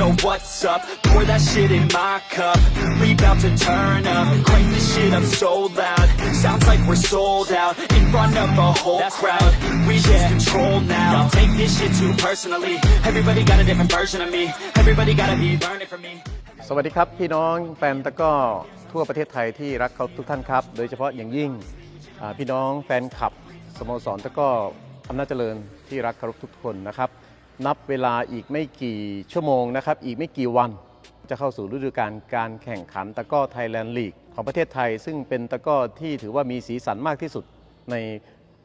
know what's up Pour that shit in my cup We bout to turn up Crank this shit up so loud Sounds like we're sold out In front of a whole crowd We lose control now Don't take this shit too personally Everybody got a different version of me Everybody gotta be learning from me สวัสดีครับ พี่น้องแฟนตะกร้อทั่วประเทศไทยที่รักเขาทุกท่านครับ โดยเฉพาะอย่างยิ่งอ่าพี่น้องแฟนคลับสโมสรตะกร้ออำนาจเจริญที่รักเคารพทุกคนนะครับ นับเวลาอีกไม่กี่ชั่วโมงนะครับ อีกไม่กี่วัน จะเข้าสู่ฤดูกาลการแข่งขันตะก้อไทยแลนด์ลีกของประเทศไทย ซึ่งเป็นตะก้อที่ถือว่ามีสีสันมากที่สุดใน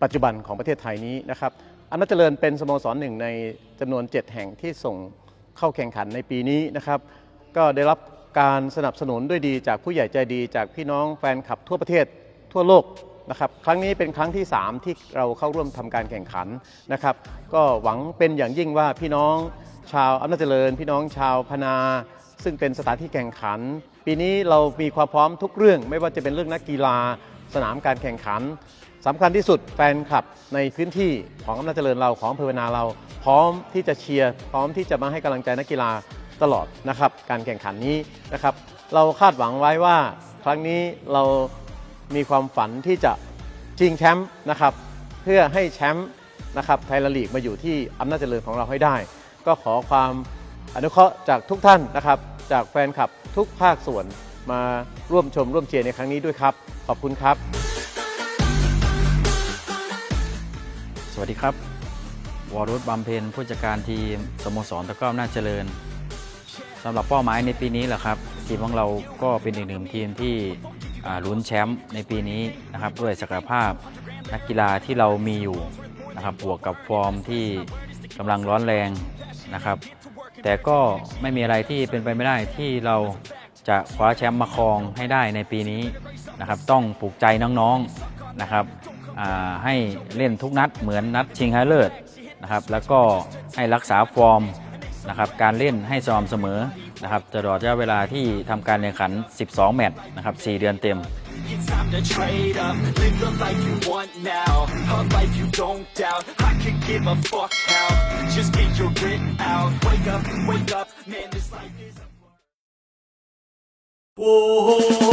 ปัจจุบันของประเทศไทยนี้นะครับอำนาจเจริญเป็นสโมสรหนึ่งในจำนวน 7 แห่งที่ส่งเข้าแข่งขันในปีนี้นะครับ ก็ได้รับการสนับสนุนด้วยดีจากผู้ใหญ่ใจดีจากพี่น้องแฟนคลับทั่วประเทศทั่วโลก นะครับครั้งนี้เป็นครั้งที่ 3 ที่เราเข้าร่วมทำการแข่งขันนะครับก็หวังเป็นอย่างยิ่งว่าพี่น้องชาวอำนาจเจริญ พี่น้องชาวพนา ซึ่งเป็นสถานที่แข่งขัน ปีนี้เรามีความพร้อมทุกเรื่อง ไม่ว่าจะเป็นเรื่องนักกีฬาสนามการแข่งขันสำคัญที่สุดแฟนคลับในพื้นที่ของอำนาจเจริญเราของอำเภอพนาเรา พร้อมที่จะเชียร์พร้อมที่จะมาให้กำลังใจนักกีฬาตลอดนะครับการแข่งขันนี้นะครับ เราคาดหวังไว้ว่าครั้งนี้เรา มีความฝันที่จะชิงแชมป์นะครับ เพื่อให้แชมป์นะครับไทยลีกมาอยู่ที่อำนาจเจริญของเราให้ได้ ก็ขอความอนุเคราะห์จากทุกท่านนะครับ จากแฟนคลับทุกภาคส่วนมาร่วมชมร่วมเชียร์ในครั้งนี้ด้วยครับ ขอบคุณครับ สวัสดีครับ วรุษบำเพ็ญผู้จัดการทีมสโมสรตะกร้ออำนาเจริญสำหรับเป้าหมายในปีนี้แหละครับ ทีมของเราก็เป็นอีกหนึ่งทีมที่ ลุ้นแชมป์ในปีนี้นะครับด้วยศักยภาพนักกีฬาที่เรามีอยู่นะครับบวกกับฟอร์มที่กำลังร้อนแรงนะครับ แต่ก็ไม่มีอะไรที่เป็นไปไม่ได้ที่เราจะคว้าแชมป์มาครองให้ได้ในปีนี้นะครับ ต้องปลุกใจน้องๆนะครับให้เล่นทุกนัดเหมือนนัดชิงชนะเลิศนะครับ แล้วก็ให้รักษาฟอร์มนะครับ การเล่นให้สม่ำเสมอ นะครับตลอดระยะเวลาที่ทำการแข่งขัน 12 แมตช์นะครับ4เดือนเต็ม It's time to trade up, live the life you want now, a life you don't doubt. I could give a fuck how, just get your grit out. Wake up, wake up, man, this life is. Whoa.